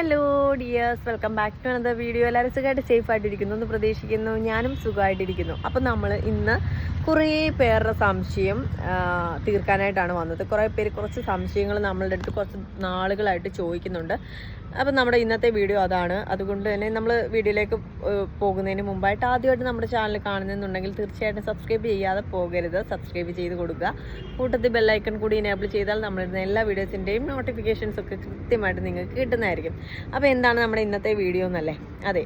Hello dears welcome back to another video എല്ലാവരും സുഖമായിട്ട് safe ആയിട്ടിരിക്കുന്നു എന്ന് പ്രതീക്ഷിക്കുന്നു. ഞാനും സുഖമായിട്ടിരിക്കുന്നു. അപ്പം നമ്മൾ ഇന്ന് കുറേ പേരുടെ സംശയം തീർക്കാനായിട്ടാണ് വന്നത്. കുറേ പേര് കുറച്ച് സംശയങ്ങൾ നമ്മളുടെ അടുത്ത് കുറച്ച് നാളുകളായിട്ട് ചോദിക്കുന്നുണ്ട്. അപ്പം നമ്മുടെ ഇന്നത്തെ വീഡിയോ അതാണ്. അതുകൊണ്ട് തന്നെ നമ്മൾ വീഡിയോയിലേക്ക് പോകുന്നതിന് മുമ്പായിട്ട് ആദ്യമായിട്ട് നമ്മുടെ ചാനൽ കാണുന്നുണ്ടെങ്കിൽ തീർച്ചയായിട്ടും സബ്സ്ക്രൈബ് ചെയ്യാതെ പോകരുത്. സബ്സ്ക്രൈബ് ചെയ്ത് കൊടുക്കുക. കൂട്ടത്തിൽ ബെല്ലൈക്കൺ കൂടി എനേബിൾ ചെയ്താൽ നമ്മളിരുന്ന എല്ലാ വീഡിയോസിന്റെയും നോട്ടിഫിക്കേഷൻസ് ഒക്കെ കൃത്യമായിട്ട് നിങ്ങൾക്ക് കിട്ടുന്നതായിരിക്കും. അപ്പോൾ എന്താണ് നമ്മുടെ ഇന്നത്തെ വീഡിയോ എന്നല്ലേ? അതെ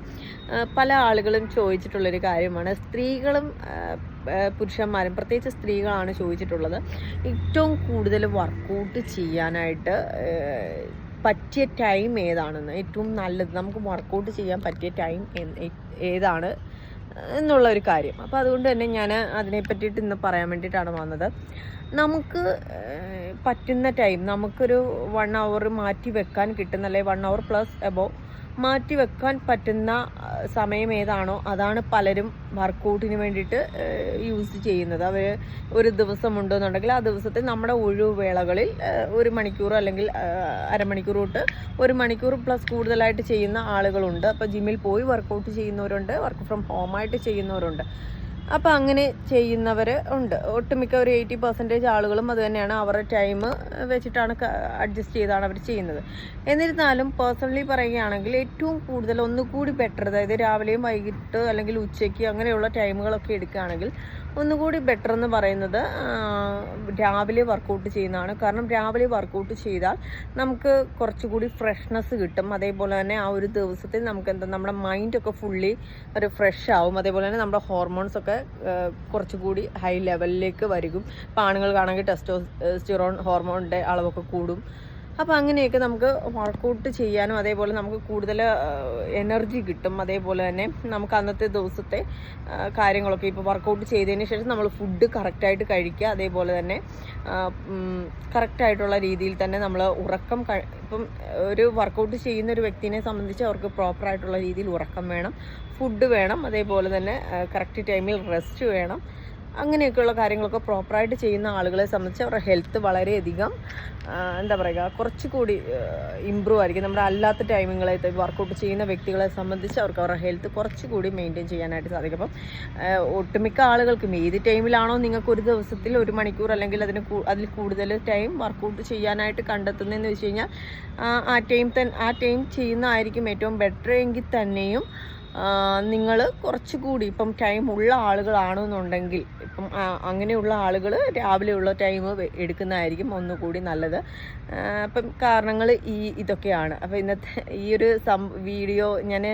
പല ആളുകളും ചോദിച്ചിട്ടുള്ളൊരു കാര്യമാണ്. സ്ത്രീകളും പുരുഷന്മാരും പ്രത്യേകിച്ച് സ്ത്രീകളാണ് ചോദിച്ചിട്ടുള്ളത് ഏറ്റവും കൂടുതൽ വർക്കൗട്ട് ചെയ്യാനായിട്ട് പറ്റിയ ടൈം ഏതാണെന്ന്? ഏറ്റവും നല്ലത് നമുക്ക് വർക്കൗട്ട് ചെയ്യാൻ പറ്റിയ ടൈം ഏതാണ് എന്നുള്ള ഒരു കാര്യം. അപ്പോൾ അതുകൊണ്ട് തന്നെ ഞാൻ അതിനെ പറ്റിയിട്ട് ഇന്ന് പറയാൻ വേണ്ടിയിട്ടാണ് വന്നത്. നമുക്ക് പറ്റുന്ന ടൈം നമുക്കൊരു വൺ അവർ മാറ്റി വെക്കാൻ കിട്ടുന്ന അല്ലെങ്കിൽ വൺ അവർ പ്ലസ് എബോ മാറ്റി വെക്കാൻ പറ്റുന്ന സമയം ഏതാണോ അതാണ് പലരും വർക്കൗട്ടിന് വേണ്ടിയിട്ട് യൂസ് ചെയ്യുന്നത്. അവർ ഒരു ദിവസം ഉണ്ടെന്നുണ്ടെങ്കിൽ ആ ദിവസത്തെ നമ്മുടെ ഒഴിവുവേളകളിൽ ഒരു മണിക്കൂർ അല്ലെങ്കിൽ അരമണിക്കൂർ തൊട്ട് ഒരു മണിക്കൂർ പ്ലസ് കൂടുതലായിട്ട് ചെയ്യുന്ന ആളുകളുണ്ട്. അപ്പോൾ ജിമ്മിൽ പോയി വർക്കൗട്ട് ചെയ്യുന്നവരുണ്ട് വർക്ക് ഫ്രം ഹോമായിട്ട് ചെയ്യുന്നവരുണ്ട്. അപ്പോൾ അങ്ങനെ ചെയ്യുന്നവർ ഉണ്ട്. ഒട്ടുമിക്ക ഒരു എയ്റ്റി പെർസെന്റേജ് ആളുകളും അതുതന്നെയാണ് അവരുടെ ടൈം വെച്ചിട്ടാണ് അഡ്ജസ്റ്റ് ചെയ്താണ് അവർ ചെയ്യുന്നത്. എന്നിരുന്നാലും പേഴ്സണലി പറയുകയാണെങ്കിൽ ഏറ്റവും കൂടുതൽ ഒന്നുകൂടി ബെറ്റർ അതായത് രാവിലെയും വൈകിട്ട് അല്ലെങ്കിൽ ഉച്ചയ്ക്ക് അങ്ങനെയുള്ള ടൈമുകളൊക്കെ എടുക്കുകയാണെങ്കിൽ ഒന്നുകൂടി ബെറ്റർ എന്ന് പറയുന്നത് രാവിലെ വർക്കൗട്ട് ചെയ്യുന്നതാണ്. കാരണം രാവിലെ വർക്കൗട്ട് ചെയ്താൽ നമുക്ക് കുറച്ചുകൂടി ഫ്രഷ്നെസ് കിട്ടും. അതേപോലെ തന്നെ ആ ഒരു ദിവസത്തിൽ നമുക്ക് എന്താ നമ്മുടെ മൈൻഡൊക്കെ ഫുള്ളി ഒരു ഫ്രഷ് ആവും. അതേപോലെ തന്നെ നമ്മുടെ ഹോർമോൺസ് ഒക്കെ ആ, കുറച്ചുകൂടി ഹൈ ലെവലിലേക്ക് വരും ഇപ്പോൾ ആണുങ്ങൾക്കാണെങ്കിൽ ടെസ്റ്റോ സ്റ്റിറോൺ ഹോർമോണിന്റെ അളവൊക്കെ കൂടും. അപ്പോൾ അങ്ങനെയൊക്കെ നമുക്ക് വർക്കൗട്ട് ചെയ്യാനും അതേപോലെ നമുക്ക് കൂടുതൽ എനർജി കിട്ടും. അതേപോലെ തന്നെ നമുക്ക് അന്നത്തെ ദിവസത്തെ കാര്യങ്ങളൊക്കെ ഇപ്പോൾ വർക്കൗട്ട് ചെയ്തതിന് ശേഷം നമ്മൾ ഫുഡ് കറക്റ്റായിട്ട് കഴിക്കുക. അതേപോലെ തന്നെ കറക്റ്റായിട്ടുള്ള രീതിയിൽ തന്നെ നമ്മൾ ഉറക്കം ഇപ്പം ഒരു വർക്കൗട്ട് ചെയ്യുന്ന ഒരു വ്യക്തിനെ സംബന്ധിച്ച് അവർക്ക് പ്രോപ്പറായിട്ടുള്ള രീതിയിൽ ഉറക്കം വേണം. ഫുഡ് വേണം അതേപോലെ തന്നെ കറക്റ്റ് ടൈമിൽ റെസ്റ്റ് വേണം. അങ്ങനെയൊക്കെയുള്ള കാര്യങ്ങളൊക്കെ പ്രോപ്പറായിട്ട് ചെയ്യുന്ന ആളുകളെ സംബന്ധിച്ച് അവരുടെ ഹെൽത്ത് വളരെയധികം എന്താ പറയുക കുറച്ചുകൂടി ഇമ്പ്രൂവ് ആയിരിക്കും. നമ്മുടെ അല്ലാത്ത ടൈമിങ്ങളെ വർക്കൗട്ട് ചെയ്യുന്ന വ്യക്തികളെ സംബന്ധിച്ച് അവർക്ക് അവരുടെ ഹെൽത്ത് കുറച്ചുകൂടി മെയിന്റെയിൻ ചെയ്യാനായിട്ട് സാധിക്കും. അപ്പം ഒട്ടുമിക്ക ആളുകൾക്കും ഏത് ടൈമിലാണോ നിങ്ങൾക്ക് ഒരു ദിവസത്തിൽ ഒരു മണിക്കൂർ അല്ലെങ്കിൽ അതിന് അതിൽ കൂടുതൽ ടൈം വർക്കൗട്ട് ചെയ്യാനായിട്ട് കണ്ടെത്തുന്നതെന്ന് വെച്ച് കഴിഞ്ഞാൽ ആ, ടൈം തന്നെ ആ ടൈം ചെയ്യുന്നതായിരിക്കും ഏറ്റവും ബെറ്റർ എങ്കിൽ തന്നെയും നിങ്ങൾ കുറച്ചുകൂടി ഇപ്പം ടൈം ഉള്ള ആളുകളാണെന്നുണ്ടെങ്കിൽ ഇപ്പം അങ്ങനെയുള്ള ആളുകൾ രാവിലെയുള്ള ടൈം എടുക്കുന്നതായിരിക്കും ഒന്നുകൂടി നല്ലത്. അപ്പം കാരണങ്ങൾ ഈ ഇതൊക്കെയാണ്. അപ്പോൾ ഇന്നത്തെ ഈ ഒരു വീഡിയോ ഞാൻ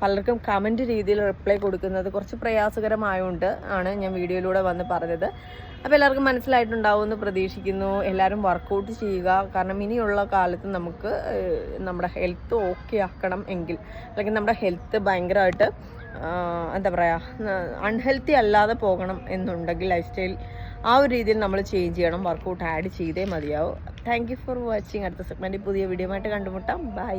പലർക്കും കമന്റ് രീതിയിൽ റിപ്ലൈ കൊടുക്കുന്നത് കുറച്ച് പ്രയാസകരമായതുകൊണ്ട് ആണ് ഞാൻ വീഡിയോയിലൂടെ വന്ന് പറഞ്ഞത്. അപ്പോൾ എല്ലാവർക്കും മനസ്സിലായിട്ടുണ്ടാവും എന്ന് പ്രതീക്ഷിക്കുന്നു. എല്ലാവരും വർക്കൗട്ട് ചെയ്യുക. കാരണം ഇനിയുള്ള കാലത്ത് നമുക്ക് നമ്മുടെ ഹെൽത്ത് ഓക്കെ ആക്കണം എങ്കിൽ. അല്ലെങ്കിൽ നമ്മുടെ ഹെൽത്ത് ഭയങ്കരമായിട്ട് എന്താ പറയുക അൺഹെൽത്തി അല്ലാതെ പോകണം എന്നുണ്ടെങ്കിൽ ലൈഫ് സ്റ്റൈൽ ആ ഒരു രീതിയിൽ നമ്മൾ ചേഞ്ച് ചെയ്യണം. വർക്കൗട്ട് ആഡ് ചെയ്തേ മതിയാവും. താങ്ക് യു ഫോർ വാച്ചിങ് അടുത്ത സെഗ്മെന്റ് പുതിയ വീഡിയോ ആയിട്ട് കണ്ടുമുട്ടാം. ബൈ